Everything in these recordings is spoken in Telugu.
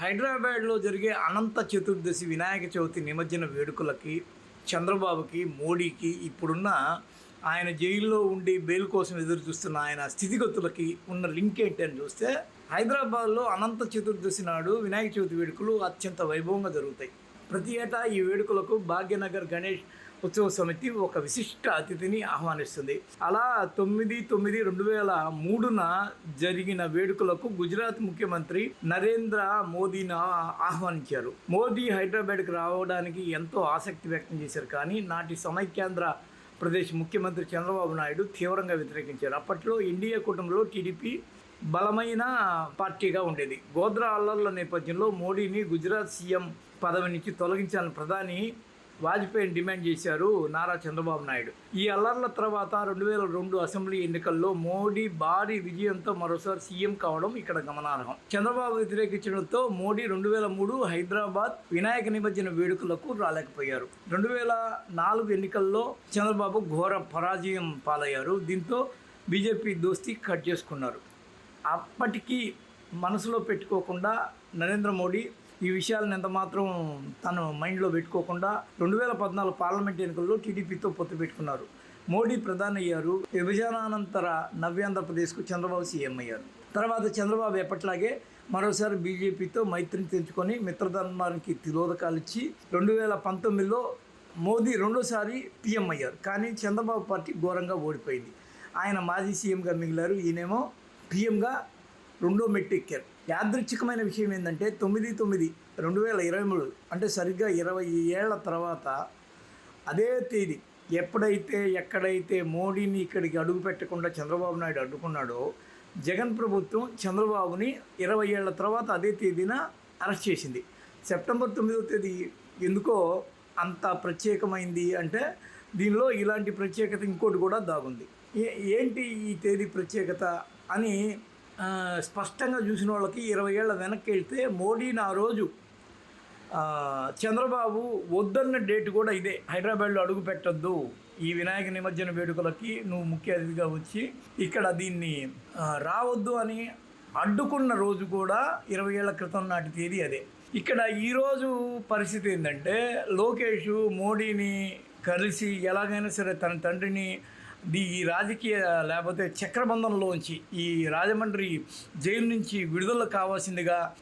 హైదరాబాద్లో జరిగే అనంత చతుర్దశి వినాయక చవితి నిమజ్జన వేడుకలకి చంద్రబాబుకి మోడీకి ఇప్పుడున్న ఆయన జైల్లో ఉండి బెయిల్ కోసం ఎదురు చూస్తున్న ఆయన స్థితిగతులకి ఉన్న లింక్ ఏంటి అని చూస్తే హైదరాబాద్లో అనంత చతుర్దశి నాడు వినాయక చవితి వేడుకలు అత్యంత వైభవంగా జరుగుతాయి. ప్రతి ఏటా ఈ వేడుకలకు భాగ్యనగర్ గణేష్ ఉత్సవ సమితి ఒక విశిష్ట అతిథిని ఆహ్వానిస్తుంది. అలా తొమ్మిది తొమ్మిది రెండు వేల మూడున జరిగిన వేడుకలకు గుజరాత్ ముఖ్యమంత్రి నరేంద్ర మోదీని ఆహ్వానించారు. మోదీ హైదరాబాద్కి రావడానికి ఎంతో ఆసక్తి వ్యక్తం చేశారు. కానీ నాటి సమైక్యాంధ్ర ప్రదేశ్ ముఖ్యమంత్రి చంద్రబాబు నాయుడు తీవ్రంగా వ్యతిరేకించారు. అప్పట్లో ఇండియా కూటమిలో టీడీపీ బలమైన పార్టీగా ఉండేది. గోద్రా అల్లర్ల నేపథ్యంలో మోడీని గుజరాత్ సీఎం పదవి నుంచి తొలగించాలని ప్రధాని వాజ్పేయిని డిమాండ్ చేశారు నారా చంద్రబాబు నాయుడు. ఈ అల్లర్ల తర్వాత రెండు వేల రెండు అసెంబ్లీ ఎన్నికల్లో మోడీ భారీ విజయంతో మరోసారి సీఎం కావడం ఇక్కడ గమనార్హం. చంద్రబాబు వ్యతిరేకించడంతో మోడీ రెండు వేల మూడు హైదరాబాద్ వినాయక నిమజ్జన వేడుకలకు రాలేకపోయారు. రెండు వేల నాలుగు ఎన్నికల్లో చంద్రబాబు ఘోర పరాజయం పాలయ్యారు. దీంతో బీజేపీ దోస్తీ కట్ చేసుకున్నారు. అప్పటికీ మనసులో పెట్టుకోకుండా నరేంద్ర మోడీ ఈ విషయాలను ఎంత మాత్రం తను మైండ్లో పెట్టుకోకుండా రెండు వేల పద్నాలుగు పార్లమెంట్ ఎన్నికల్లో టీడీపీతో పొత్తు పెట్టుకున్నారు. మోడీ ప్రధాని అయ్యారు విభజనానంతర నవ్యాంధ్రప్రదేశ్కు చంద్రబాబు సీఎం అయ్యారు. తర్వాత చంద్రబాబు ఎప్పట్లాగే మరోసారి బీజేపీతో మైత్రిని తెంచుకొని మిత్రధర్మానికి తిరోధకాలు ఇచ్చి రెండు వేల పంతొమ్మిదిలో మోదీ రెండోసారి పీఎం అయ్యారు. కానీ చంద్రబాబు పార్టీ ఘోరంగా ఓడిపోయింది. ఆయన మాజీ సీఎంగా మిగిలారు ఈయనేమో పీఎంగా రెండో మెట్టు ఎక్కారు. యాదృచ్ఛికమైన విషయం ఏంటంటే తొమ్మిది తొమ్మిది రెండు వేల ఇరవై మూడు అంటే సరిగ్గా ఇరవై ఏళ్ళ తర్వాత అదే తేదీ ఎప్పుడైతే ఎక్కడైతే మోడీని ఇక్కడికి అడుగు పెట్టకుండా చంద్రబాబు నాయుడు అడ్డుకున్నాడో జగన్ ప్రభుత్వం చంద్రబాబుని ఇరవై ఏళ్ళ తర్వాత అదే తేదీన అరెస్ట్ చేసింది. సెప్టెంబర్ తొమ్మిదవ తేదీ ఎందుకో అంత ప్రత్యేకమైంది అంటే దీనిలో ఇలాంటి ప్రత్యేకత ఇంకోటి కూడా దాగుంది. ఏంటి ఈ తేదీ ప్రత్యేకత అని స్పష్టంగా చూసిన వాళ్ళకి ఇరవై ఏళ్ళ వెనక్కి వెళ్తే మోడీని ఆ రోజు. చంద్రబాబు వద్దన్న డేట్ కూడా ఇదే. హైదరాబాద్లో అడుగు పెట్టద్దు. ఈ వినాయక నిమజ్జన వేడుకలకి నువ్వు ముఖ్య అతిథిగా వచ్చి ఇక్కడ దీన్ని రావద్దు అని అడ్డుకున్న రోజు కూడా ఇరవై ఏళ్ళ క్రితం నాటి తేదీ అదే. ఇక్కడ ఈరోజు పరిస్థితి ఏంటంటే లోకేష్ మోడీని కలిసి ఎలాగైనా సరే తన తండ్రిని ఈ రాజకీయ లేకపోతే చక్రబంధంలోంచి ఈ రాజమండ్రి జైలు నుంచి విడుదల కావాల్సిందిగా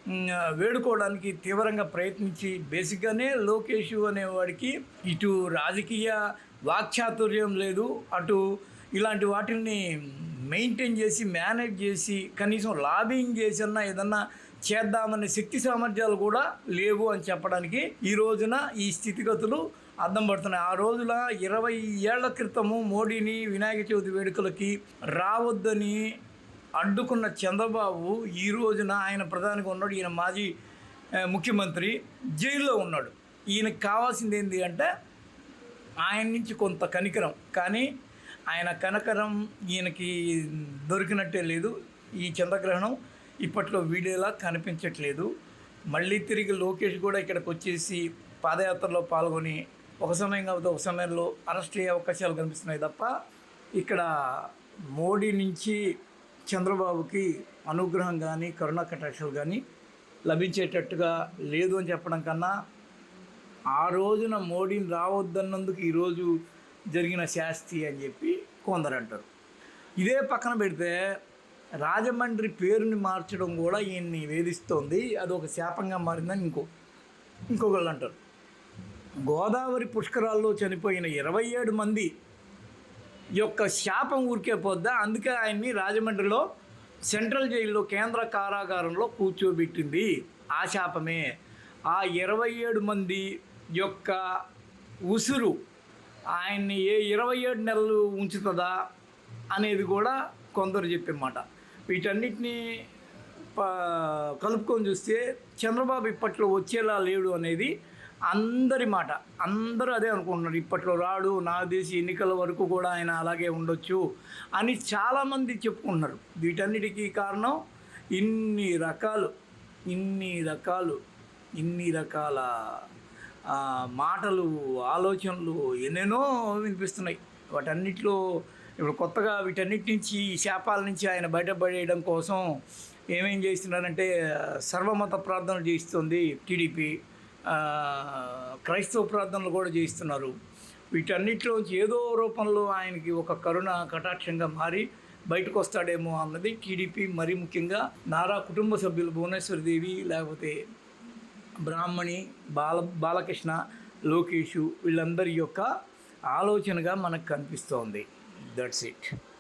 వేడుకోవడానికి తీవ్రంగా ప్రయత్నించి బేసిక్గానే లోకేష్ అనేవాడికి ఇటు రాజకీయ వాక్చాతుర్యం లేదు. అటు ఇలాంటి వాటిని మెయింటైన్ చేసి మేనేజ్ చేసి కనీసం లాబింగ్ చేసన్నా ఏదన్నా చేద్దామనే శక్తి సామర్థ్యాలు కూడా లేవు అని చెప్పడానికి ఈ రోజున ఈ స్థితిగతులు అర్థం పడుతున్నాయి. ఆ రోజుల ఇరవై ఏళ్ళ క్రితము మోడీని వినాయక చవితి వేడుకలకి రావద్దని అడ్డుకున్న చంద్రబాబు ఈ రోజున ఆయన ప్రధానిగా ఉన్నాడు. ఈయన మాజీ ముఖ్యమంత్రి జైల్లో ఉన్నాడు. ఈయనకు కావాల్సింది ఏంటి అంటే ఆయన నుంచి కొంత కనికరం. కానీ ఆయన కనకరం ఈయనకి దొరికినట్టే లేదు. ఈ చంద్రగ్రహణం ఇప్పట్లో వీడియోలా కనిపించట్లేదు. మళ్ళీ తిరిగి లోకేష్ కూడా ఇక్కడికి వచ్చేసి పాదయాత్రలో పాల్గొని ఒక సమయం కాబట్టి ఒక సమయంలో అరెస్ట్ అయ్యే అవకాశాలు కనిపిస్తున్నాయి తప్ప ఇక్కడ మోడీ నుంచి చంద్రబాబుకి అనుగ్రహం కానీ కరుణా కటాక్షలు కానీ లభించేటట్టుగా లేదు అని చెప్పడం కన్నా ఆ రోజున మోడీని రావద్దన్నందుకు ఈరోజు జరిగిన శాస్తి అని చెప్పి కొందరు అంటారు. ఇదే పక్కన పెడితే రాజమండ్రి పేరుని మార్చడం కూడా ఈయన్ని వేధిస్తోంది. అది ఒక శాపంగా మారిందని ఇంకో ఇంకొకళ్ళు అంటారు. గోదావరి పుష్కరాల్లో చనిపోయిన ఇరవై ఏడు మంది యొక్క శాపం ఊరికే పోద్దా? అందుకే ఆయన్ని రాజమండ్రిలో సెంట్రల్ జైల్లో కేంద్ర కారాగారంలో కూర్చోబెట్టింది ఆ శాపమే. ఆ ఇరవై ఏడు మంది యొక్క ఉసురు ఆయన్ని ఏ ఇరవై ఏడు నెలలు ఉంచుతుందా అనేది కూడా కొందరు చెప్పమాట వీటన్నిటినీ కలుపుకొని చూస్తే చంద్రబాబు ఇప్పట్లో వచ్చేలా లేడు అనేది అందరి మాట. అందరూ అదే అనుకుంటున్నారు. ఇప్పట్లో రాడు నా దేశ ఎన్నికల వరకు కూడా ఆయన అలాగే ఉండొచ్చు అని చాలామంది చెప్పుకుంటున్నారు. వీటన్నిటికీ కారణం ఇన్ని రకాలు ఇన్ని రకాలు ఇన్ని రకాల మాటలు ఆలోచనలు ఎన్నెన్నో వినిపిస్తున్నాయి. వాటన్నిటిలో ఇప్పుడు కొత్తగా వీటన్నిటి నుంచి ఈ శాపాల నుంచి ఆయన బయటపడేయడం కోసం ఏమేం చేస్తున్నారంటే సర్వమత ప్రార్థనలు చేస్తుంది టీడీపీ. క్రైస్తవ ప్రార్థనలు కూడా చేయిస్తున్నారు. వీటన్నిటిలోంచి ఏదో రూపంలో ఆయనకి ఒక కరుణ కటాక్షంగా మారి బయటకు వస్తాడేమో అన్నది టీడీపీ మరీ ముఖ్యంగా నారా కుటుంబ సభ్యులు భువనేశ్వరిదేవి లేకపోతే బ్రాహ్మణి బాల బాలకృష్ణ లోకేషు వీళ్ళందరి యొక్క ఆలోచనగా మనకు కనిపిస్తోంది. That's it